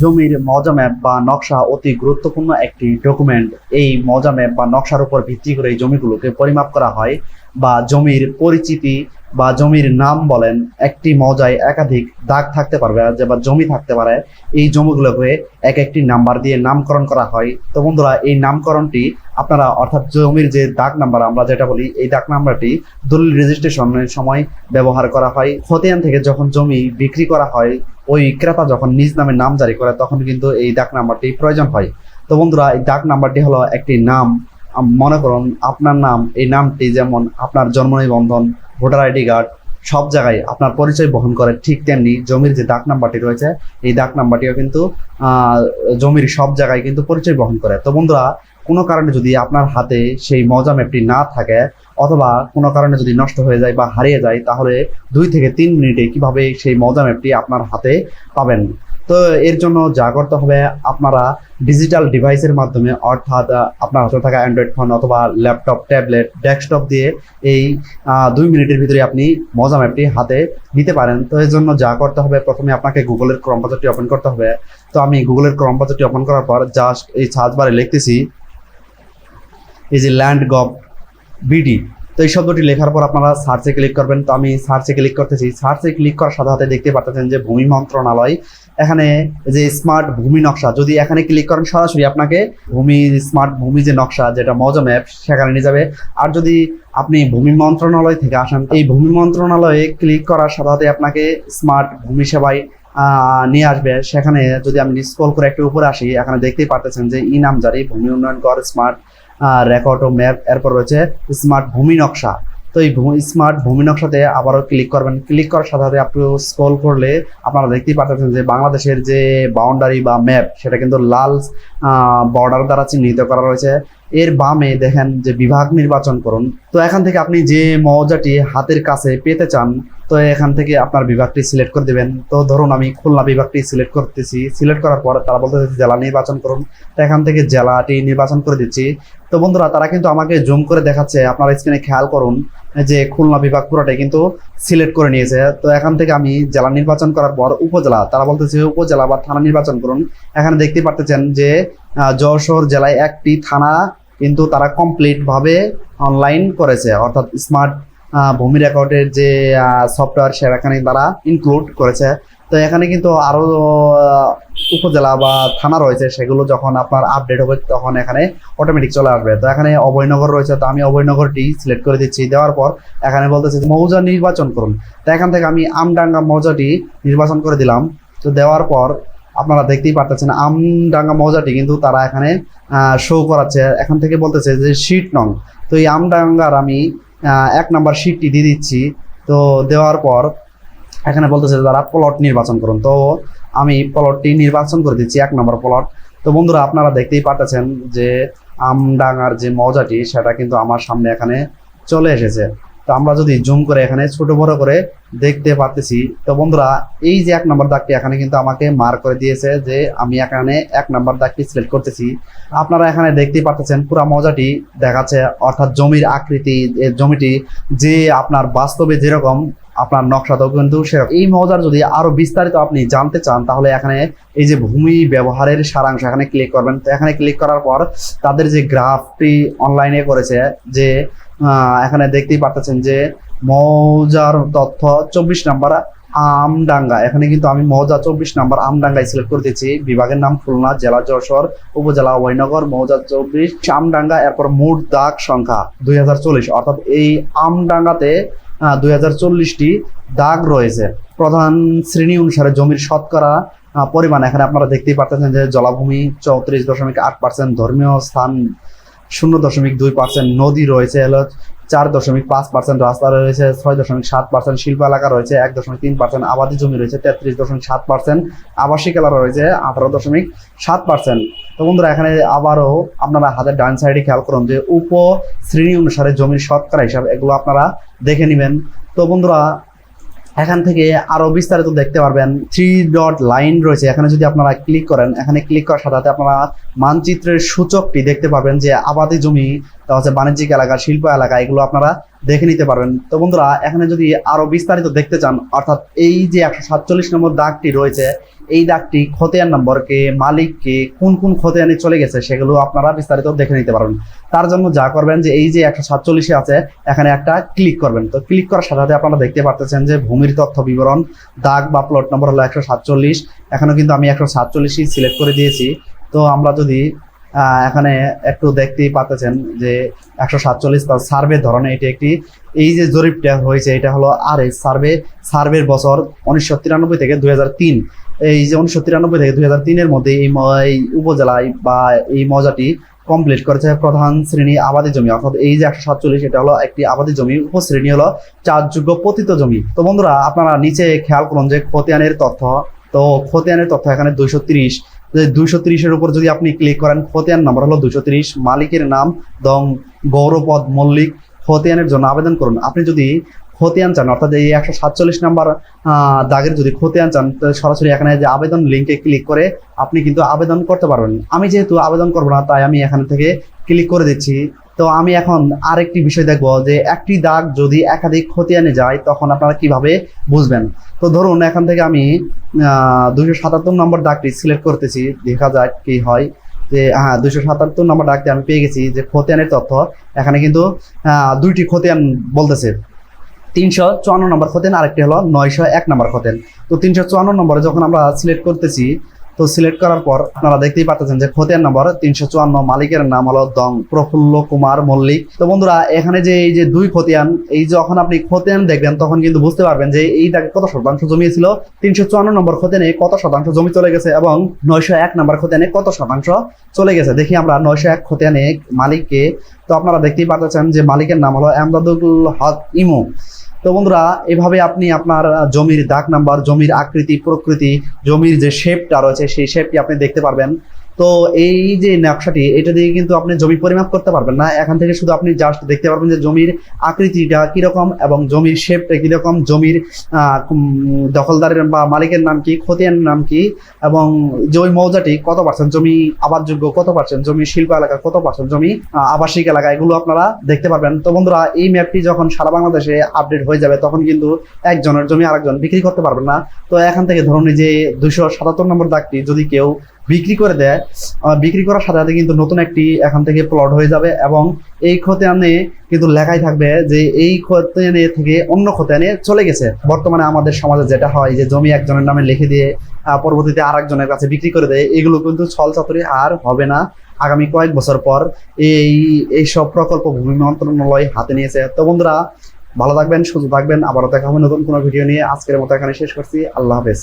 জমির মজা ম্যাপ বা নকশা অতি গুরুত্বপূর্ণ একটি ডকুমেন্ট এই মজা ম্যাপ বা নকশার উপর ভিত্তি করে এই জমিগুলোকে পরিমাপ করা হয় বা জমির পরিচিতি বা জমির নাম বলেন, একটি মজায় একাধিক দাগ থাকতে পারবে, যে বা জমি থাকতে পারে, এই জমিগুলোকে এক একটি নাম্বার দিয়ে নামকরণ করা হয়। তো বন্ধুরা, এই নামকরণটি আপনারা, অর্থাৎ জমির যে দাগ নাম্বার, আমরা যেটা বলি, এই দাগ নাম্বারটি দলিল রেজিস্ট্রেশনের সময় ব্যবহার করা হয়। খতিয়ান থেকে যখন জমি বিক্রি করা হয়, ওই ক্রেতা যখন নিজ নামে নাম জারি করে, তখন কিন্তু এই দাগ নাম্বারটি প্রয়োজন হয়। তো বন্ধুরা, এই দাগ নাম্বারটি হলো একটি নাম। মনে করুন, আপনার নাম, এই নামটি যেমন আপনার জন্ম নিবন্ধন ভোটার আইডি কার্ড সব জায়গায় আপনার পরিচয় বহন করে ঠিক তেমনি জমির যে দাগ নাম্বারটি রয়েছে, এই দাগ নাম্বারটিও কিন্তু জমির সব জায়গায় কিন্তু পরিচয় বহন করে। তো বন্ধুরা, কোনো কারণে যদি আপনার হাতে সেই মজা ম্যাপটি না থাকে অথবা কোনো কারণে যদি নষ্ট হয়ে যায় বা হারিয়ে যায়, তাহলে দুই থেকে তিন মিনিটে কীভাবে সেই মজা ম্যাপটি আপনার হাতে পাবেন? তো এর জন্য যা করতে হবে আপনারা ডিজিটাল ডিভাইসের মাধ্যমে, অর্থাৎ আপনার হাতে থাকা অ্যান্ড্রয়েড ফোন অথবা ল্যাপটপ ট্যাবলেট ডেস্কটপ দিয়ে এই দুই মিনিটের ভিতরে আপনি মজা ম্যাপটি হাতে নিতে পারেন। তো এর জন্য যা করতে হবে, প্রথমে আপনাকে গুগলের ক্রম বাজারটি ওপেন করতে হবে। তো আমি গুগলের ক্রম বাজারটি ওপেন করার পর জাস্ট এই সার্চ বারে লিখতেছি, এই যে ল্যান্ড গভ বিডি তো এই শব্দটি লেখার পর আপনারা সার্চে ক্লিক করবেন। তো আমি সার্চে ক্লিক করতেছি। সার্চে ক্লিক করার সাথে সাথে দেখতে পাচ্ছেন যে ভূমি মন্ত্রণালয় এখানে যে স্মার্ট ভূমি নকশা, যদি এখানে ক্লিক করেন, সরাসরি আপনাকে ভূমি স্মার্ট ভূমি যে নকশা, যেটা মজা ম্যাপ সেখানে নিয়ে যাবে। আর যদি আপনি ভূমি মন্ত্রণালয় থেকে আসেন, এই ভূমি মন্ত্রণালয়ে ক্লিক করার সাথে সাথে আপনাকে স্মার্ট ভূমি সেবায় নিয়ে আসবে। সেখানে যদি আমি স্ক্রল করে একটু উপরে আসি, এখানে দেখতেই পারতেছেন যে ই নাম জারি, ভূমি উন্নয়ন কর স্মার্ট রেকর্ড ও ম্যাপ এরপর রয়েছে স্মার্ট ভূমি নকশা। তো এই স্মার্ট ভূমি নকশাতে আবারও ক্লিক করবেন। ক্লিক করার সাথে সাথে আপনি স্ক্রল করলে আপনারা দেখতেই পাচ্ছেন যে বাংলাদেশের যে বাউন্ডারি বা ম্যাপ সেটা কিন্তু লাল বর্ডার দ্বারা চিহ্নিত করা রয়েছে। এর বামে দেখেন যে বিভাগ নির্বাচন করুন। তো এখান থেকে আপনি যে মৌজাটি হাতের কাছে পেতে চান, তো এখান থেকে আপনার বিভাগটি সিলেক্ট করে দেবেন। তো ধরুন আমি খুলনা বিভাগটি সিলেক্ট করতেছি। সিলেক্ট করার পর তারা বলতেছে জেলা নির্বাচন করুন। তো এখান থেকে জেলাটি নির্বাচন করে দিচ্ছি। তো বন্ধুরা, তারা কিন্তু আমাকে জুম করে দেখাচ্ছে। আপনারা স্ক্রিনে খেয়াল করুন যে খুলনা বিভাগ পুরোটাই কিন্তু সিলেক্ট করে নিয়েছে। তো এখান থেকে আমি জেলা নির্বাচন করার পর উপজেলা, তারা বলতেছে উপজেলা বা থানা নির্বাচন করুন। এখানে দেখতে পারতেছেন যে যশোর জেলায় একটি থানা কিন্তু তারা কমপ্লিট ভাবে অনলাইন করেছে। অর্থাৎ স্মার্ট ভূমি রেকর্ডের যে সফটওয়্যার সেখানে তারা ইনক্লুড করেছে। তো এখানে কিন্তু আরও আহ, উপজেলা বা থানা রয়েছে সেগুলো যখন আপনার আপডেট হবে তখন এখানে অটোমেটিক চলে আসবে। তো এখানে অভয়নগর রয়েছে তো আমি অভয়নগরটি সিলেক্ট করে দিচ্ছি। দেওয়ার পর এখানে বলতেছে মৌজা নির্বাচন করুন। তো এখান থেকে আমি আমডাঙ্গা মৌজাটি নির্বাচন করে দিলাম। তো দেওয়ার পর আপনারা দেখতেই পারতেছেন আমডাঙ্গা মৌজাটি কিন্তু তারা এখানে শো করাচ্ছে। এখান থেকে বলতেছে যে শিট নং। তো এই আমডাঙ্গার আমি এক নাম্বার শিটটি দিয়ে দিচ্ছি। তো দেওয়ার পর এখানে বলতেছে তারা প্লট নির্বাচন করুন। তো আমি প্লটটি নির্বাচন করে দিচ্ছি, এক নম্বর প্লট তো বন্ধুরা, আপনারা দেখতেই পারতেছেন যে আমডাঙ্গার যে মজাটি, সেটা কিন্তু আমার সামনে এখানে চলে এসেছে। তো আমরা যদি জুম করে এখানে ছোট বড় করে দেখতে পারতেছি, তো বন্ধুরা, এই যে এক নম্বর দাগটি এখানে কিন্তু আমাকে মার করে দিয়েছে যে আমি এখানে এক নম্বর দাগটি সিলেক্ট করতেছি। আপনারা এখানে দেখতেই পারতেছেন পুরা মজাটি দেখাচ্ছে, অর্থাৎ জমির আকৃতি জমিটি যে আপনার বাস্তবে যেরকম, আপনার নকশাতেও কিন্তু সেরকম। এই মজার যদি আরও বিস্তারিত আপনি জানতে চান, তাহলে এখানে এই যে ভূমি ব্যবহারের সারাংশ এখানে ক্লিক করবেন। তো এখানে ক্লিক করার পর তাদের যে গ্রাফটি অনলাইনে করেছে যে এখানে দেখতেই পারতেছেন যে মৌজার তথ্য চব্বিশ নাম্বার আমডাঙ্গা। এখানে কিন্তু আমি মৌজা চব্বিশ নাম্বার আমডাঙ্গায় সিলেক্ট করে দিচ্ছি বিভাগের নাম খুলনা, জেলা যশোর, উপজেলা অভয়নগর মৌজা চব্বিশ, আমডাঙ্গা, এরপর মোট দাগ সংখ্যা দুই হাজার চল্লিশ। অর্থাৎ এই আমডাঙ্গাতে দুই দাগ রয়েছে। প্রধান শ্রেণি অনুসারে জমির শতকরা পরিমাণ। এখানে আপনারা দেখতেই পারতেছেন যে জলাভূমি চৌত্রিশ দশমিক আট পার্সেন্ট ধর্মীয় স্থান শূন্য দশমিক দুই পার্সেন্ট নদী রয়েছে চার দশমিক পাঁচ পার্সেন্ট রাস্তা রয়েছে, ছয় দশমিক সাত পার্সেন্ট শিল্প এলাকা রয়েছে, এক দশমিক তিন পার্সেন্ট আবাদি জমি রয়েছে, তেত্রিশ দশমিক সাত পার্সেন্ট আবাসিক এলাকা রয়েছে, আঠারো দশমিক সাত পার্সেন্ট তো বন্ধুরা, এখানে আবারও আপনারা হাতের ডান সাইডে খেয়াল করুন যে উপ শ্রেণি অনুসারে জমির শতকরা হিসাব এগুলো আপনারা দেখে নেবেন। তো বন্ধুরা এখান থেকে আরও বিস্তারিত দেখতে পারবেন। থ্রি ডট লাইন রয়েছে। এখানে যদি আপনারা ক্লিক করেন, এখানে ক্লিক করার সাথে আপনারা মানচিত্রের সূচকটি দেখতে পারবেন যে আবাদি জমি হচ্ছে বাণিজ্যিক এলাকা, শিল্প এলাকা, এগুলো আপনারা দেখে নিতে পারবেন। তো বন্ধুরা, এখানে যদি আরও বিস্তারিত দেখতে চান, অর্থাৎ এই যে একশো সাতচল্লিশ নম্বর দাগটি রয়েছে এই দাগটি খতিয়ান নম্বর কে, মালিক কে, কোন কোন খতিয়ানে চলে গেছে সেগুলো আপনারা বিস্তারিত দেখে নিতে পারবেন। তার জন্য যা করবেন যে এই যে একশো সাতচল্লিশে আছে, এখানে একটা ক্লিক করবেন। তো ক্লিক করার সাথে সাথে আপনারা দেখতে পারতেছেন যে ভূমির তথ্য বিবরণ, দাগ বা প্লট নম্বর হলো একশো সাতচল্লিশ। এখানে কিন্তু আমি একশো সাতচল্লিশই সিলেক্ট করে দিয়েছি। তো আমরা যদি এখানে একটু দেখতেই পাচ্ছেন যে একশো সাতচল্লিশ তার সার্ভে ধরনে এটি একটি, এই যে জরিপটা হয়েছে, এটা হলো আর এই সার্ভে, সার্ভের বছর উনিশশো তিরানব্বই থেকে দুই এই যে উনিশশো তিরানব্বই থেকে দুই হাজার তিনের মধ্যে এই উপজেলায় বা এই মজাটি কমপ্লিট করেছে প্রধান শ্রেণি আবাদি জমি। অর্থাৎ এই যে একশো সাতচল্লিশ, এটা হলো একটি আবাদি জমি, উপশ্রেণী হলো চাষযোগ্য পতিত জমি। তো বন্ধুরা, আপনারা নিচে খেয়াল করুন যে খতিয়ানের তথ্য। তো খতিয়ানের তথ্য এখানে দুইশো তিরিশ। দুইশো তিরিশের উপর যদি আপনি ক্লিক করেন, খতিয়ান নাম্বার হলো দুশো তিরিশ, মালিকের নাম দং গৌরপদ মল্লিক, খতিয়ানের জন্য আবেদন করুন। আপনি যদি খতিয়ান চান, অর্থাৎ এই একশো সাতচল্লিশ নাম্বার দাগের যদি খতিয়ান চান সরাসরি এখানে যে আবেদন লিঙ্কে ক্লিক করে আপনি কিন্তু আবেদন করতে পারবেন। আমি যেহেতু আবেদন করব না, তাই আমি এখান থেকে ক্লিক করে দিচ্ছি। তো আমি এখন আরেকটি বিষয় দেখব যে একটি দাগ যদি একাধিক খতিয়ানে যায়, তখন আপনারা কীভাবে বুঝবেন? তো ধরুন, এখান থেকে আমি দুশো সাতাত্তর নম্বর দাগটি সিলেক্ট করতেছি। দেখা যাক কি হয় যে হ্যাঁ দুশো সাতাত্তর নম্বর ডাকতে আমি পেয়ে গেছি যে খতিয়ানের তথ্য। এখানে কিন্তু দুইটি খতিয়ান বলতেছে। তিনশো চুয়ান্ন নম্বর খতেন আরেকটি হলো নয়শো এক নম্বর খতেন তো তিনশো চুয়ান্ন নম্বরে যখন আমরা সিলেক্ট করতেছি তো সিলেক্ট করার পর আপনারা দেখতেই পাচ্ছেন যে খতিয়ান নম্বর তিনশো চুয়ান্ন, মালিকের নাম হলো দং, প্রফুল্ল কুমার মল্লিক। তো বন্ধুরা, এখানে যে এই যে দুই খতিয়ান, এই যখন আপনি খতিয়ান দেখবেন, তখন কিন্তু বুঝতে পারবেন যে এই দাগে কত শতাংশ জমি ছিল। তিনশো চুয়ান্ন নম্বর খতিয়ানে কত শতাংশ জমি চলে গেছে এবং নয়শো এক নম্বর খতিয়ানে কত শতাংশ চলে গেছে। দেখি আমরা নয়শো এক খতিয়ানে মালিককে। তো আপনারা দেখতেই পাচ্ছেন যে মালিকের নাম হলো এমদাদুল হক ইমো। তো বন্ধুরা, এভাবে আপনি আপনার জমির দাগ নাম্বার, জমির আকৃতি, প্রকৃতি, জমির যে শেপটা রয়েছে, সেই শেপটি আপনি দেখতে পারবেন। তো এই যে নকশাটি, এটা দিয়ে কিন্তু আপনি জমি পরিমাপ করতে পারবেন না। এখান থেকে শুধু আপনি জাস্ট দেখতে পারবেন যে জমির আকৃতিটা কীরকম এবং জমির শেপটা কীরকম, জমির দখলদারের বা মালিকের নাম কি, খতিয়ান নাম কি, এবং জমি মৌজাটি কত পার্সেন্ট জমি আবাদযোগ্য কত পার্সেন্ট জমি শিল্প এলাকা কত পার্সেন্ট জমি আবাসিক এলাকা, এগুলো আপনারা দেখতে পারবেন। তো বন্ধুরা, এই ম্যাপটি যখন সারা বাংলাদেশে আপডেট হয়ে যাবে, তখন কিন্তু একজনের জমি আরেকজন বিক্রি করতে পারবেন না। তো এখান থেকে ধরুন যে দুইশো সাতাত্তর নম্বর দাগটি, যদি কেউ বিক্রি করে দেয়। বিক্রি করার সাথে সাথে কিন্তু নতুন একটি এখান থেকে প্লট হয়ে যাবে এবং এই খতিয়ানে কিন্তু লেখাই থাকবে যে এই খতিয়ানে থেকে অন্য খতিয়ানে চলে গেছে। বর্তমানে আমাদের সমাজে যেটা হয় যে জমি একজনের নামে লিখে দিয়ে পরবর্তীতে আর একজনের কাছে বিক্রি করে দেয়, এগুলো কিন্তু ছল চাতুরি আর হবে না। আগামী কয়েক বছর পর এই এই সব প্রকল্প ভূমি মন্ত্রণালয় হাতে নিয়েছে। তো বন্ধুরা, ভালো থাকবেন, সুস্থ থাকবেন। আবারও দেখা হবে নতুন কোনো ভিডিও নিয়ে। আজকের মতো এখানে শেষ করছি। আল্লাহ হাফেজ।